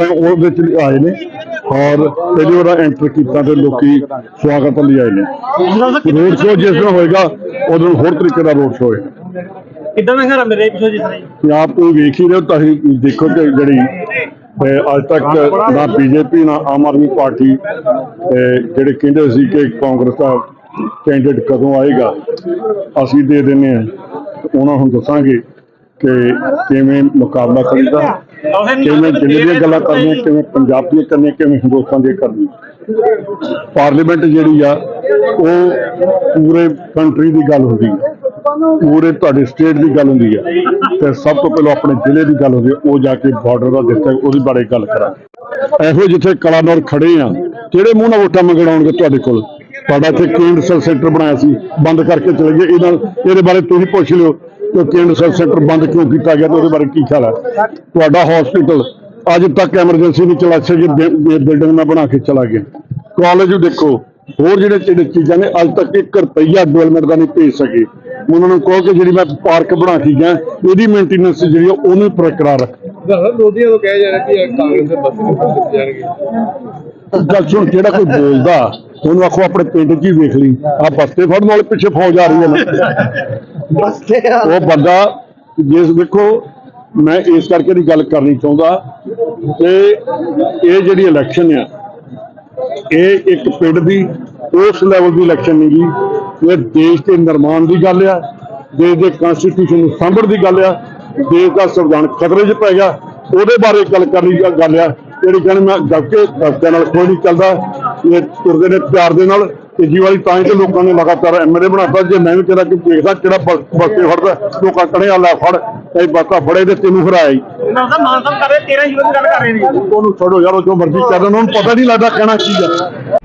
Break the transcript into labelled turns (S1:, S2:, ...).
S1: ਉਹ ਵਿੱਚ ਆਏ ਨੇ ਔਰ ਪਹਿਲੀ ਵਾਰ ਐਂਟਰ ਕੀਤਾ ਤੇ ਲੋਕੀ ਸਵਾਗਤ ਲਈ ਆਏ ਨੇ। ਰੋਡ ਸ਼ੋਅ ਜਿਸ ਦਿਨ ਹੋਏਗਾ ਉਦੋਂ ਹੋਰ ਤਰੀਕੇ ਦਾ ਰੋਡ ਸ਼ੋਅ ਹੋਏਗਾ।
S2: ਕਿੱਦਾਂ ਦਾ ਘਰ ਮੇਰੇ ਪਿੱਛੋਂ ਜਿਸ ਤਰ੍ਹਾਂ ਜੀ
S1: ਤੇ ਆਪ ਤੁਸੀਂ ਵੇਖ ਹੀ ਰਹੇ ਹੋ ਤੁਸੀਂ ਦੇਖੋ ਕਿ ਜਿਹੜੀ ਅੱਜ ਤੱਕ ਨਾ ਬੀਜੇਪੀ ਨਾ ਆਮ ਆਦਮੀ ਪਾਰਟੀ ਜਿਹੜੇ ਕਹਿੰਦੇ ਸੀ ਕਿ ਕਾਂਗਰਸ ਦਾ ਕੈਂਡੀਡੇਟ ਕਦੋਂ ਆਏਗਾ ਅਸੀਂ ਦੇ ਦਿੰਨੇ ਆ ਉਹਨਾਂ ਨੂੰ ਦੱਸਾਂਗੇ। ਕਿ ਕਿਵੇਂ ਮੁਕਾਬਲਾ ਕਰੀਦਾ, ਕਿਵੇਂ ਦਿੱਲੀ ਦੀਆਂ ਗੱਲਾਂ ਕਰਨੀਆਂ, ਕਿਵੇਂ ਪੰਜਾਬ ਦੀਆਂ ਕਰਨੀਆਂ, ਕਿਵੇਂ ਹਿੰਦੁਸਤਾਨ ਦੀਆਂ ਕਰਨੀਆਂ। ਪਾਰਲੀਮੈਂਟ ਜਿਹੜੀ ਆ, ਉਹ ਪੂਰੇ ਕੰਟਰੀ ਦੀ ਗੱਲ ਹੁੰਦੀ ਹੈ ਪੂਰੇ ਤੁਹਾਡੇ ਸਟੇਟ ਦੀ ਗੱਲ ਹੁੰਦੀ ਹੈ ਤੇ ਸਭ ਤੋਂ ਪਹਿਲਾਂ ਆਪਣੇ ਜ਼ਿਲ੍ਹੇ ਦੀ ਗੱਲ ਹੁੰਦੀ ਹੈ ਉਹ ਜਾ ਕੇ ਬਾਰਡਰ ਦਾ ਡਿਸਟ੍ਰਿਕਟ ਉਹਦੇ ਬਾਰੇ ਗੱਲ ਕਰਾਂਗੇ ਇਹੋ ਜਿੱਥੇ ਕਲਾਨੌਰ ਖੜੇ ਆ, ਕਿਹੜੇ ਮੂੰਹ ਨਾਲ ਵੋਟਾਂ ਮੰਗਣ ਆਉਣਗੇ ਤੁਹਾਡੇ ਕੋਲ? ਤੁਹਾਡਾ ਇੱਥੇ ਕੇਂਦਰ ਸੈਂਟਰ ਬਣਾਇਆ ਸੀ, ਬੰਦ ਕਰਕੇ ਚਲੇ ਗਏ। ਇਹਨਾਂ ਇਹਦੇ ਬਾਰੇ ਤੁਸੀਂ ਪੁੱਛ ਲਿਓ। ਕੇਂਦਰ ਸਰਵਿਸ ਸੈਂਟਰ ਬੰਦ ਕਿਉਂ ਕੀਤਾ ਗਿਆ ਤੇ ਉਹਦੇ ਬਾਰੇ ਕੀ ਖਿਆਲ ਹੈ? ਤੁਹਾਡਾ ਹਸਪੀਟਲ ਅੱਜ ਤੱਕ ਐਮਰਜੈਂਸੀ ਨਹੀਂ ਚਲਾ ਸਕੇ ਬਿਲਡਿੰਗ ਮੈਂ ਬਣਾ ਕੇ ਚਲਾ ਗਿਆ। ਕਾਲਜ ਦੇਖੋ ਹੋਰ ਜਿਹੜੇ ਜਿਹੜੇ ਚੀਜ਼ਾਂ ਨੇ ਅੱਜ ਤੱਕ 1 ਰੁਪਈਆ ਡਿਵੈਲਪਮੈਂਟ ਦਾ ਨਹੀਂ ਭੇਜ ਸਕੇ। ਉਹਨਾਂ ਨੂੰ ਕਹੋ ਕਿ ਜਿਹੜੀ ਮੈਂ ਪਾਰਕ ਬਣਾ ਕੇ ਗਿਆ ਇਹਦੀ ਮੇਨਟੇਨੈਂਸ ਜਿਹੜੀ ਆ ਉਹਨੂੰ ਬਰਕਰਾਰ ਰੱਖ।
S3: ਮੋਦੀਆਂ ਤੋਂ ਕਿਹਾ ਜਾ ਰਿਹਾ ਕਿ ਕਾਂਗਰਸ ਦੇ ਬਸ ਨਹੀਂ ਜਾਣਗੇ।
S1: ਗੱਲ ਸੁਣ ਜਿਹੜਾ ਕੋਈ ਬੋਲਦਾ ਉਹਨੂੰ ਆਖੋ ਆਪਣੇ ਪਿੰਡ 'ਚ ਹੀ ਵੇਖ ਲਈ। ਆ ਬਸਤੇ ਫੜਨ ਵਾਲੇ ਪਿੱਛੇ ਫੌਜ ਆ ਰਹੀ ਹੈ ਨਾ। ਉਹ ਬੰਦਾ ਜਿਸ ਵੇਖੋ ਮੈਂ ਇਸ ਕਰਕੇ ਦੀ ਗੱਲ ਕਰਨੀ ਚਾਹੁੰਦਾ ਕਿ ਇਹ ਜਿਹੜੀ ਇਲੈਕਸ਼ਨ ਆ, ਇਹ ਇੱਕ ਪਿੰਡ ਦੀ, ਉਸ ਲੈਵਲ ਦੀ ਇਲੈਕਸ਼ਨ ਨਹੀਂ ਜੀ ਇਹ ਦੇਸ਼ ਦੇ ਨਿਰਮਾਣ ਦੀ ਗੱਲ ਆ, ਦੇਸ਼ ਦੇ ਕਨਸਟੀਟਿਊਸ਼ਨ ਨੂੰ ਸਾਂਭਣ ਦੀ ਗੱਲ ਆ, ਦੇਸ਼ ਦਾ ਸੰਵਿਧਾਨ ਖਤਰੇ 'ਚ ਪੈ ਗਿਆ। ਉਹਦੇ ਬਾਰੇ ਗੱਲ ਕਰਨੀ ਗੱਲ ਆ, ਜਿਹੜੀ ਕਹਿੰਦੇ ਮੈਂ ਜਬਕੇ ਦਸਤਿਆਂ ਨਾਲ ਕੋਈ ਨਹੀਂ ਚੱਲਦਾ, ਇਹ ਤੁਰਦੇ ਨੇ ਪਿਆਰ ਦੇ ਨਾਲ। ਤੀਜੀ ਵਾਰੀ ਤਾਂ ਹੀ ਤੇ ਲੋਕਾਂ ਨੇ ਲਗਾਤਾਰ ਐਮਐਲਏ ਬਣਾਤਾ ਜੇ ਮੈਂ ਵੀ ਤੇਰਾ ਕਿ ਦੇਖਦਾ ਕਿਹੜਾ ਬਸਤੇ ਫੜਦਾ ਲੋਕਾਂ ਕਹਣੇ ਆ ਲੈ ਫੜ ਇਹ ਬਾਕਾ ਫੜੇ ਤੇ ਤੈਨੂੰ ਹਰਾਇਆ ਹੀ
S2: ਉਹਨਾਂ ਦਾ ਮਾਨ ਸਾਹਿਬ ਕਰ ਰਹੇ 13 ਯੂਰੋ ਦੀ ਗੱਲ ਕਰ ਰਹੇ ਨੇ।
S1: ਉਹਨੂੰ ਛੱਡੋ ਯਾਰ ਉਹ ਜੋ ਮਰਜ਼ੀ ਕਰਨ ਉਹਨਾਂ ਨੂੰ ਪਤਾ ਨਹੀਂ ਲੱਗਦਾ ਕਹਿਣਾ ਕੀ ਆ।